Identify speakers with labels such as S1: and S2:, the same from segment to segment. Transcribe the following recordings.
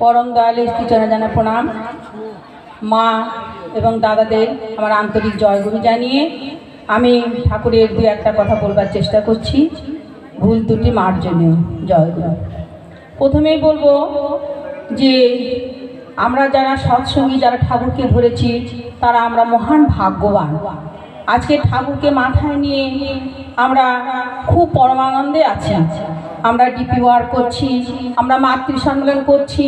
S1: পরম দয়ালের স্ত্রীচরণে জানা প্রণাম। মা এবং দাদাদের আমার আন্তরিক জয়গুরু জানিয়ে আমি ঠাকুরের দু একটা কথা বলবার চেষ্টা করছি। ভুল দুটি মার জন্য জয়গুরু। প্রথমেই বলব যে আমরা যারা সৎসঙ্গী, যারা ঠাকুরকে ধরেছি, তারা আমরা মহান ভাগ্যবান। আজকে ঠাকুরকে মাথায় নিয়ে আমরা খুব পরমানন্দে আছি। আমরা ডিপি ওয়ার করছি, আমরা মাতৃ সম্মেলন করছি,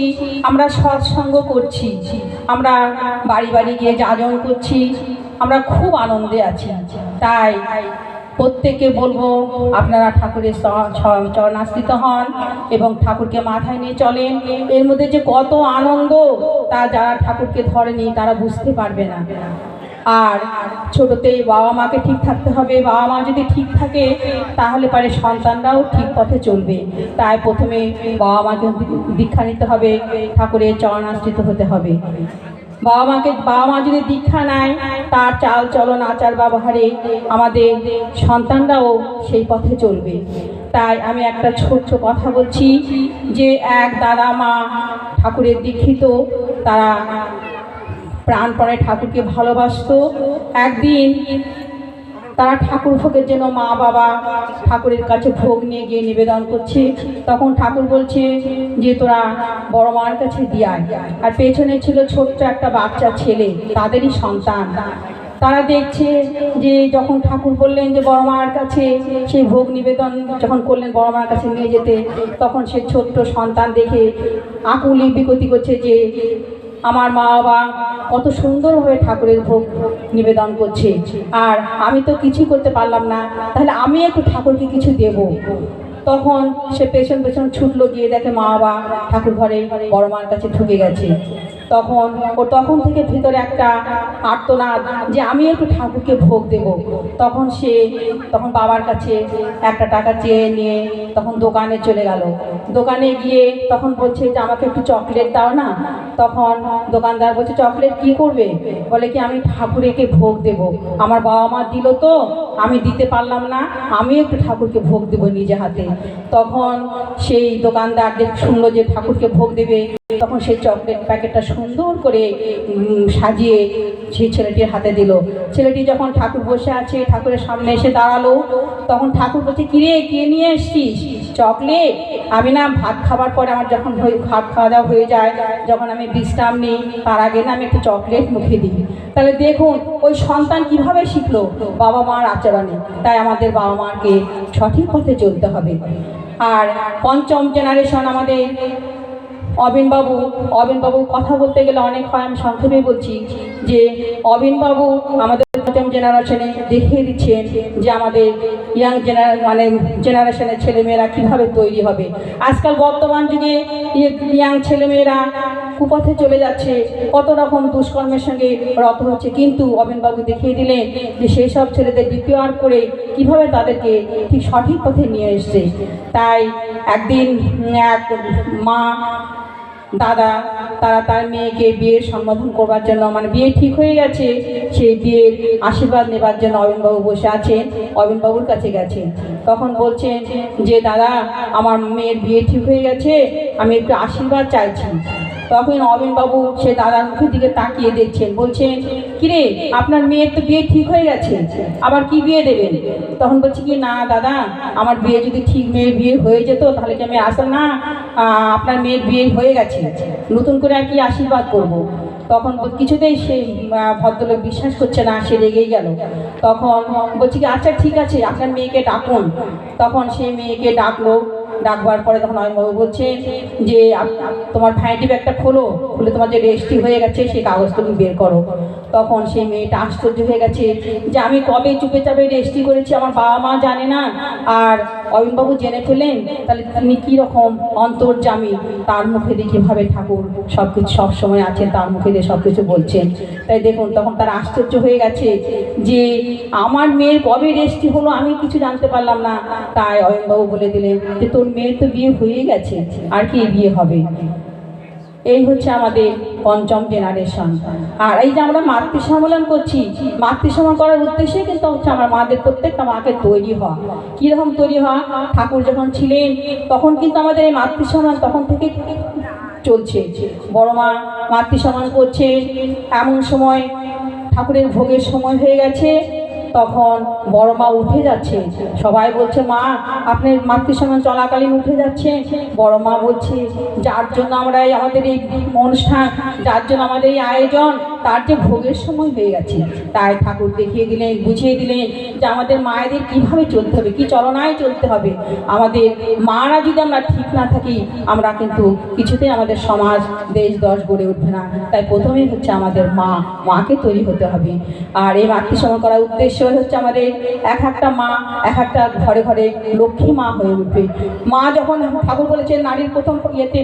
S1: আমরা সৎসঙ্গ করছি, আমরা বাড়ি বাড়ি গিয়ে যাজন করছি, আমরা খুব আনন্দে আছি। তাই প্রত্যেকে বলব, আপনারা ঠাকুরের চরণাশ্রিত হন এবং ঠাকুরকে মাথায় নিয়ে চলেন। এর মধ্যে যে কত আনন্দ, তা যারা ঠাকুরকে ধরেনি, তারা বুঝতে পারবে না। আর ছোটতেই বাবা মাকে ঠিক থাকতে হবে। বাবা মা যদি ঠিক থাকে, তাহলে পারে সন্তানরাও ঠিক পথে চলবে। তাই প্রথমে বাবা মাকে দীক্ষা নিতে হবে ঠাকুরের চরণাশ্রিত হতে হবে। বাবা মাকে, বাবা মা যদি দীক্ষা নেয়, তার চাল চলন আচার ব্যবহারে আমাদের সন্তানরাও সেই পথে চলবে। তাই আমি একটা ছোট্ট কথা বলছি যে, এক দাদা মা ঠাকুরের দীক্ষিত, তারা প্রাণপণে ঠাকুরকে ভালোবাসতো। একদিন তারা ঠাকুর ভোগের জন্য মা, বাবা ঠাকুরের কাছে ভোগ নিয়ে গিয়ে নিবেদন করছে। তখন ঠাকুর বলছে যে, তোরা বড় মার কাছে দিয়ায় আর পেছনে ছিল ছোট্ট একটা বাচ্চা ছেলে, তাদেরই সন্তান। তারা দেখছে যে, যখন ঠাকুর বললেন যে, বড় মার কাছে সেই ভোগ নিবেদন যখন করলেন, বড় মার কাছে নিয়ে যেতে, তখন সে ছোট্ট সন্তান দেখে আকুলি বিকতি করছে যে আমার মা বাবা কত সুন্দরভাবে ঠাকুরের ভোগ নিবেদন করছে। আর আমি তো কিছু করতে পারলাম না, তাহলে আমি একটু ঠাকুরকে কিছু দেব। তখন সে পেছন পেছন ছুটলো, গিয়ে দেখে মা বাবা ঠাকুর ঘরে বড় মার কাছে ঢুকে গেছে। তখন ও তখন থেকে ভিতরে একটা আর্তনাদ যে আমি একটু ঠাকুরকে ভোগ দেব। তখন সে, তখন বাবার কাছে একটা টাকা চেয়ে নিয়ে তখন দোকানে চলে গেল। দোকানে গিয়ে তখন বলছে যে, আমাকে একটু চকলেট দাও না? তখন দোকানদার বলছে, চকলেট কি করবে? বলে কি, আমি ঠাকুরেকে ভোগ দেব। আমার বাবা মা দিল তো, আমি দিতে পারলাম না, আমি একটু ঠাকুরকে ভোগ দেবো নিজে হাতে। তখন সেই দোকানদার শুনলো যে ঠাকুরকে ভোগ দেবে তখন সেই চকলেট প্যাকেটটা সুন্দর করে সাজিয়ে সেই ছেলেটির হাতে দিল। ছেলেটি যখন ঠাকুর বসে আছে, ঠাকুরের সামনে এসে দাঁড়াল, তখন ঠাকুর বলছে, কিরে, কে নিয়ে এসছিস? চকলেট আমি না ভাত খাবার পরে আমার যখন ভাত খাওয়া দাওয়া হয়ে যায়, যখন আমি বিশ্রাম নিই, তার আগে না আমি একটু চকলেট মুখে দিই। তাহলে দেখুন, ওই সন্তান কীভাবে শিখলো বাবা মার আচরণে। তাই আমাদের বাবা মাকে সঠিক পথে চলতে হবে। আর পঞ্চম জেনারেশন আমাদের অবিনবাবু অবিনবাবু কথা বলতে গেলে অনেক হয়, আমি সংক্ষেপে বলছি যে অবিনবাবু আমাদের প্রথম জেনারেশনে দেখিয়ে দিচ্ছেন যে আমাদের ইয়াং জেনারে মানে জেনারেশনের ছেলেমেয়েরা কীভাবে তৈরি হবে। আজকাল বর্তমান যুগে ইয়াং ছেলেমেয়েরা কুপথে চলে যাচ্ছে। কত রকম দুষ্কর্মের সঙ্গে রত হচ্ছে। কিন্তু অবিনবাবু দেখিয়ে দিলেন যে সেই সব ছেলেদের দ্বিতীয় আর করে কীভাবে তাদেরকে ঠিক সঠিক পথে নিয়ে এসছে। তাই একদিন এক মা, দাদা, তারা তার মেয়েকে বিয়ের সম্বোধন করবার জন্য মানে বিয়ে ঠিক হয়ে গেছে, সেই বিয়ের আশীর্বাদ নেবার জন্য অবিনবাবু বসে আছেন, অবিনবাবুর কাছে গেছেন। তখন বলছেন যে, দাদা, আমার মেয়ের বিয়ে ঠিক হয়ে গেছে, আমি একটু আশীর্বাদ চাইছি। তখন অবিনবাবু সে দাদার মুখের দিকে তাকিয়ে দেখছেন। বলছেন, কিরে, আপনার মেয়ের তো বিয়ে ঠিক হয়ে গেছে, আবার কি বিয়ে দেবেন? তখন বলছি কি, না দাদা, আমার বিয়ে যদি ঠিক মেয়ের বিয়ে হয়ে যেত, তাহলে কি আমি আসল না? আপনার মেয়ের বিয়ে হয়ে গেছে, নতুন করে আর কি আশীর্বাদ করব। তখন কিছুতেই সে ভদ্রলোক বিশ্বাস করছে না, সে রেগেই গেল। তখন বলছি কি আচ্ছা ঠিক আছে, আপনার মেয়েকে ডাকুন। তখন সেই মেয়েকে ডাকলো ডাকবার পরে তখন অয়নবাবু বলছে যে তোমার ফ্যানিটি ব্যাগটা খোলো, খুলে তোমার যে রেজিস্ট্রি হয়ে গেছে, সেই কাগজ তুমি বের করো। তখন সেই মেয়েটা আশ্চর্য হয়ে গেছে যে আমি কবে চুপে চাপে রেজিস্ট্রি করেছি আমার বাবা মা জানে না। আর অয়নবাবু জেনে ফেলেন তাহলে তিনি কীরকম অন্তর্জামী তার মুখে দিয়ে কীভাবে ঠাকুর সব কিছু সবসময় আছেন তার মুখে দিয়ে সব কিছু বলছেন তাই দেখুন, তখন তার আশ্চর্য হয়ে গেছে যে আমার মেয়ের কবে রেজিস্ট্রি হলো আমি কিছু জানতে পারলাম না। তাই অয়নবাবু বলে দিলেন যে তোর মেয়ের তো বিয়ে হয়ে গেছে, আর কি বিয়ে হবে? এই হচ্ছে আমাদের পঞ্চম জেনারেশন আর এই যে আমরা মাতৃ সম্মেলন করছি মাতৃ সম্মেলন করার উদ্দেশ্যে কিন্তু হচ্ছে আমার মাদের প্রত্যেকটা মাকে তৈরি হওয়া। কীরকম তৈরি হওয়া? ঠাকুর যখন ছিলেন, তখন কিন্তু আমাদের এই মাতৃ সম্মেলন তখন থেকে চলছে। বড় মা মাতৃ সম্মান করছে এমন সময় ঠাকুরের ভোগের সময় হয়ে গেছে। তখন বড় মা উঠে যাচ্ছে। সবাই বলছে, মা, আপনার মাতৃ সমান চলাকালীন উঠে যাচ্ছে। বড় মা বলছে, যার জন্য আমরা এই আমাদের এই অনুষ্ঠান, যার জন্য আমাদের এই আয়োজন তার যে ভোগের সময় হয়ে গেছে, তাই ঠাকুর দেখিয়ে দিলেন, বুঝিয়ে দিলেন যে আমাদের মায়েদের কীভাবে চলতে হবে, কি চলনায় চলতে হবে। আমাদের মারা যদি আমরা ঠিক না থাকি, আমরা কিন্তু কিছুতেই আমাদের সমাজ, দেশ, দশ গড়ে উঠবে না। তাই প্রথমেই হচ্ছে আমাদের মা, মাকে তৈরি হতে হবে। আর এই মাতৃসম করার উদ্দেশ্য হচ্ছে আমাদের এক একটা মা, এক একটা ঘরে ঘরে লক্ষ্মী মা হয়ে উঠবে। মা যখন ঠাকুর বলেছেন নারীর প্রথম ইয়েতে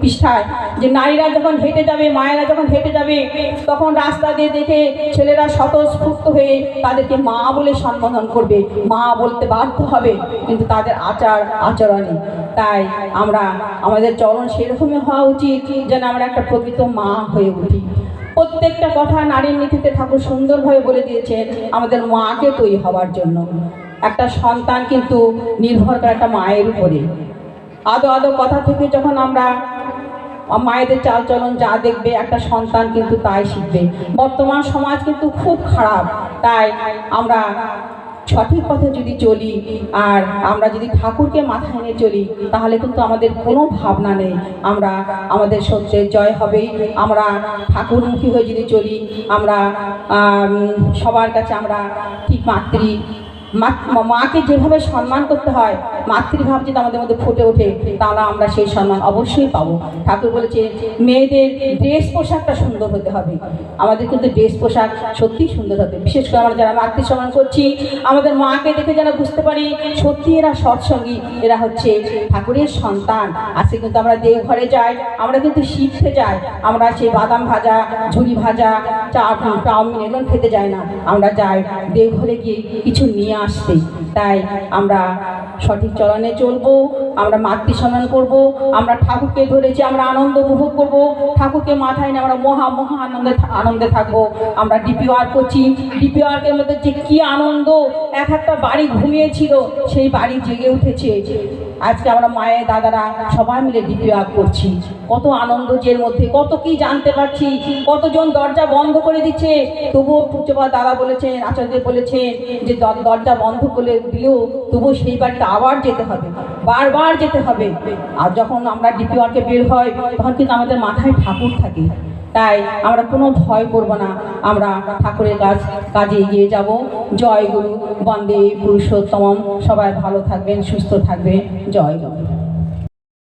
S1: পৃষ্ঠায় যে নারীরা যখন হেঁটে যাবে, মায়েরা যখন হেঁটে যাবে তখন রাস্তা দিয়ে দেখে ছেলেরা স্বতঃস্ফূর্ত হয়ে তাদেরকে মা বলে সম্বোধন করবে। মা বলতে বাধ্য হবে, কিন্তু তাদের আচার আচরণে তাই আমরা, আমাদের চরণ সেরকমই হওয়া উচিত যেন আমরা একটা প্রকৃত মা হয়ে উঠি। প্রত্যেকটা কথা নারীর নীতিতে ঠাকুর সুন্দরভাবে বলে দিয়েছেন আমাদের মাকে তৈরি হওয়ার জন্য। একটা সন্তান কিন্তু নির্ভর করে একটা মায়ের উপরে। আদো আদো কথা থেকে যখন আমরা মায়েদের চালচলন যা দেখবে, একটা সন্তান কিন্তু তাই শিখবে। বর্তমান সমাজ কিন্তু খুব খারাপ। তাই আমরা সঠিক পথে যদি চলি, আর আমরা যদি ঠাকুরকে মাথায় নিয়ে চলি, তাহলে কিন্তু আমাদের কোনো ভাবনা নেই। আমরা, আমাদের সত্যের জয় হবেই। আমরা ঠাকুরমুখী হয়ে যদি চলি, আমরা সবার কাছে আমরা ঠিক মাতৃ মাকে যেভাবে সম্মান করতে হয় মাতৃভাব যদি আমাদের মধ্যে ফুটে ওঠে তাহলে আমরা সেই সম্মান অবশ্যই পাবো। ঠাকুর বলেছে, মেয়েদের ড্রেস পোশাকটা সুন্দর হতে হবে। আমাদের কিন্তু ড্রেস পোশাক সত্যিই সুন্দর হবে। বিশেষ করে আমরা যারা মাতৃ সম্মান করছি, আমাদের মাকে দেখে যেন বুঝতে পারি, সত্যি এরা সৎসঙ্গী, এরা হচ্ছে ঠাকুরের সন্তান। আজকে কিন্তু আমরা দেওঘরে যাই, আমরা কিন্তু শিখতে যাই। আমরা সেই বাদাম ভাজা ঝুড়ি ভাজা চা চাউমিন এগুলো খেতে যাই না। আমরা যাই দেওঘরে গিয়ে কিছু নিয়ে আসতে। তাই আমরা সঠিক চলনে চলবো, আমরা মাতৃ সম্মান করব, আমরা ঠাকুরকে ধরেছি, আমরা আনন্দ উপভোগ করব, ঠাকুরকে মাথায় নিয়ে আমরা মহা মহা আনন্দে আনন্দে থাকব। আমরা ডিপিওয়ার করছি ডিপিওয়ার্কের মধ্যে যে কী আনন্দ, এক একটা বাড়ি ঘুমিয়েছিল, সেই বাড়ি জেগে উঠেছে। আজকে আমরা মায়ের দাদারা সবাই মিলে ডিপিওয়ার করছি। কত আনন্দ যের মধ্যে, কত কি জানতে পারছি, কতজন দরজা বন্ধ করে দিচ্ছে। তবুও পূজ্যপা দাদা বলেছেন আচার্য বলেছেন যে দরজা বন্ধ করে দিলেও তবুও সেই বাড়িতে আবার যেতে হবে, বারবার যেতে হবে। আর যখন আমরা ডিপিওয়ার্কে বের হয়, তখন কিন্তু আমাদের মাথায় ঠাকুর থাকে। তাই আমরা কোনো ভয় করব না। আমরা ঠাকুরের কাজ, কাজে এগিয়ে যাব। জয় গুরু। বন্দে পুরুষোত্তম সবাই ভালো থাকবেন, সুস্থ থাকবেন। জয় গুরু